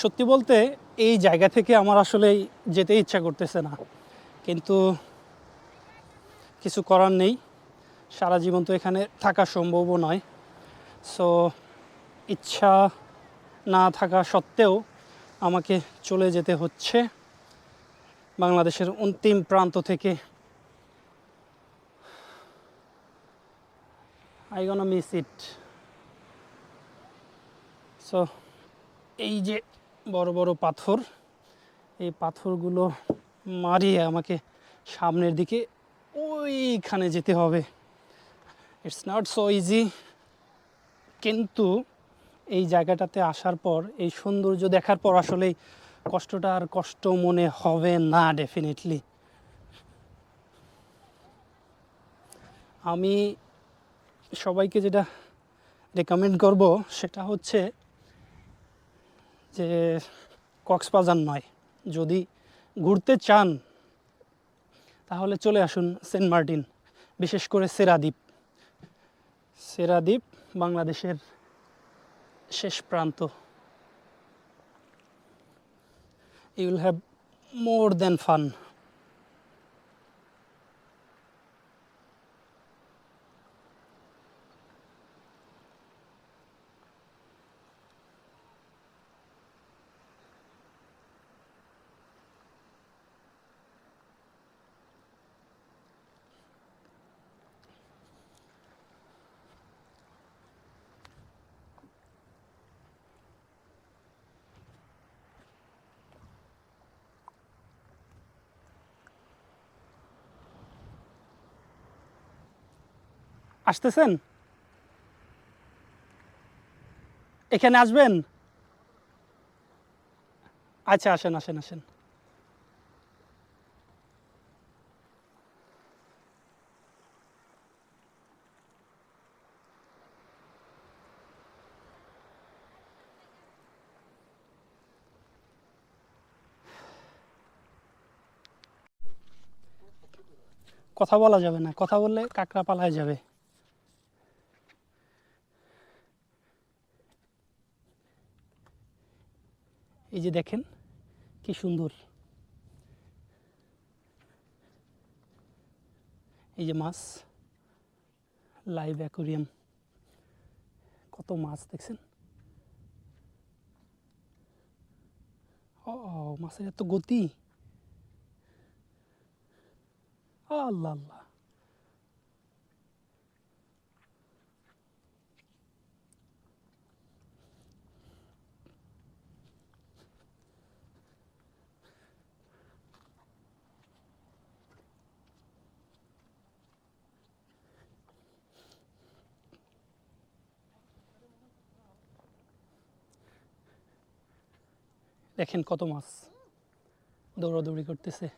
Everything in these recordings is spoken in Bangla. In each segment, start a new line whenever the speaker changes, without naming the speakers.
সত্যি বলতে এই জায়গা থেকে আমার আসলে যেতে ইচ্ছা করতেছে না। কিন্তু কিছু করার নেই। সারা জীবন তো এখানে থাকা সম্ভবও নয়। সো ইচ্ছা না থাকা সত্ত্বেও আমাকে চলে যেতে হচ্ছে বাংলাদেশের অন্তিম প্রান্ত থেকে। I gonna miss it so এই যে বড় বড় পাথর। এই পাথরগুলো মারিয়ে আমাকে সামনের দিকে ওইখানে যেতে হবে। ইটস নট সো ইজি কিন্তু এই জায়গাটাতে আসার পর, এই সৌন্দর্য দেখার পর আসলেই কষ্টটা আর কষ্ট মনে হবে না ডেফিনেটলি আমি সবাইকে যেটা রেকমেন্ড করব, সেটা হচ্ছে যে কক্সবাজার নয়, যদি ঘুরতে চান, তাহলে চলে আসুন সেন্ট মার্টিন, বিশেষ করে সেরাদ্বীপ। সেরাদ্বীপ বাংলাদেশের শেষ প্রান্ত। You'll have more then fun আসতেছেন? এখানে আসবেন? আচ্ছা আসেন আসেন আসেন। কথা বলা যাবে না। কথা বললে কাকড়া পালায় যাবে। এই যে দেখেন, কি সুন্দর। এই যে মাছ, লাইভ অ্যাকোরিয়াম। কত মাছ দেখছেন? ও মাছের এত গতি। আল্লাহ আল্লাহ। দেখেন কত মাছ। দৌড়াদৌড়ি করতেছে।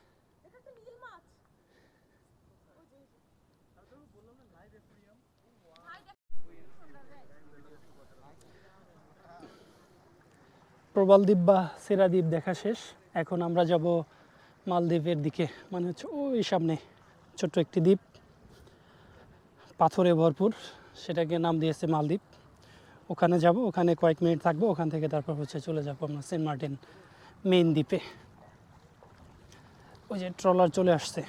প্রবাল দ্বীপ বা সেরা দ্বীপ দেখা শেষ। এখন আমরা যাব মালদ্বীপের দিকে। মানে হচ্ছে ওই সামনে ছোট্ট একটি দ্বীপ। পাথরে ভরপুর। সেটাকে নাম দিয়েছে মালদ্বীপ। ওখানে যাব, ওখানে কয়েক মিনিট থাকব, ওখান থেকে তারপর হচ্ছে চলে যাব আমরা সেন্ট মার্টিন মেইন দ্বীপে। ওই যে ট্রলার চলে আসছে।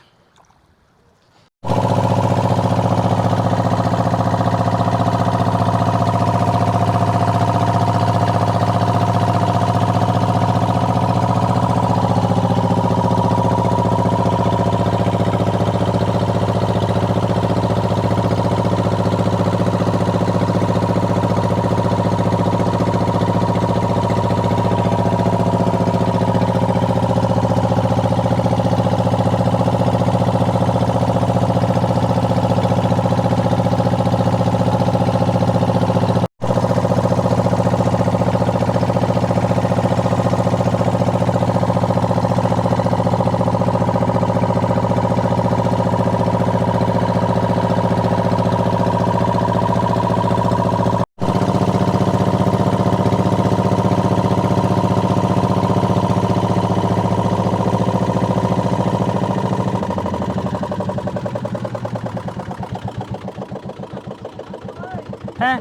হ্যাঁ।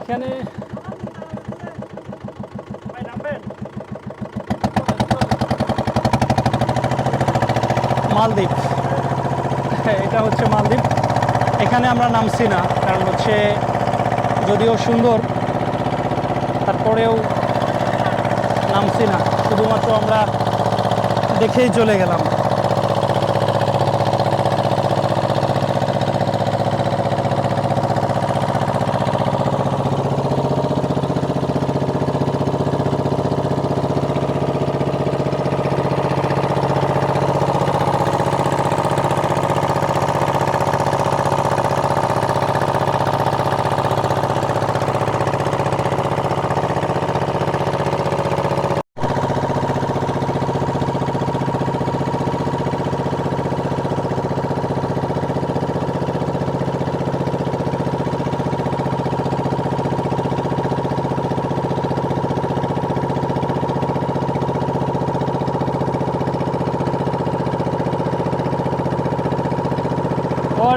এখানে মালদ্বীপ। এটা হচ্ছে মালদ্বীপ। এখানে আমরা নামছি না, কারণ হচ্ছে যদিও সুন্দর, তারপরেও নামছি না। শুধুমাত্র আমরা দেখেই চলে গেলাম।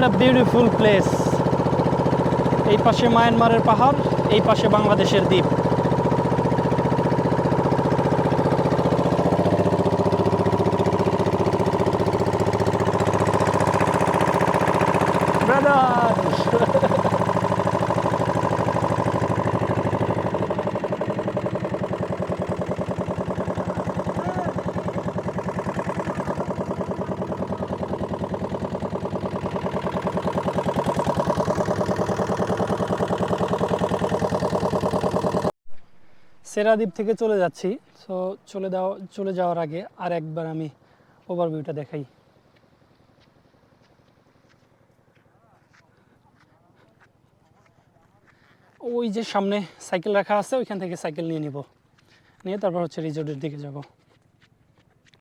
A beautiful place. এই পাশে মায়ানমারের পাহাড় এই পাশে বাংলাদেশের দ্বীপ! সেরাদ্বীপ থেকে চলে যাচ্ছি। সো চলে যাওয়া চলে যাওয়ার আগে আর একবার আমি ওভারভিউটা দেখাই। ওই যে সামনে সাইকেল রাখা আছে, ওইখান থেকে সাইকেল নিয়ে নিব। নিয়ে তারপর হচ্ছে রিজোর্টের দিকে যাব।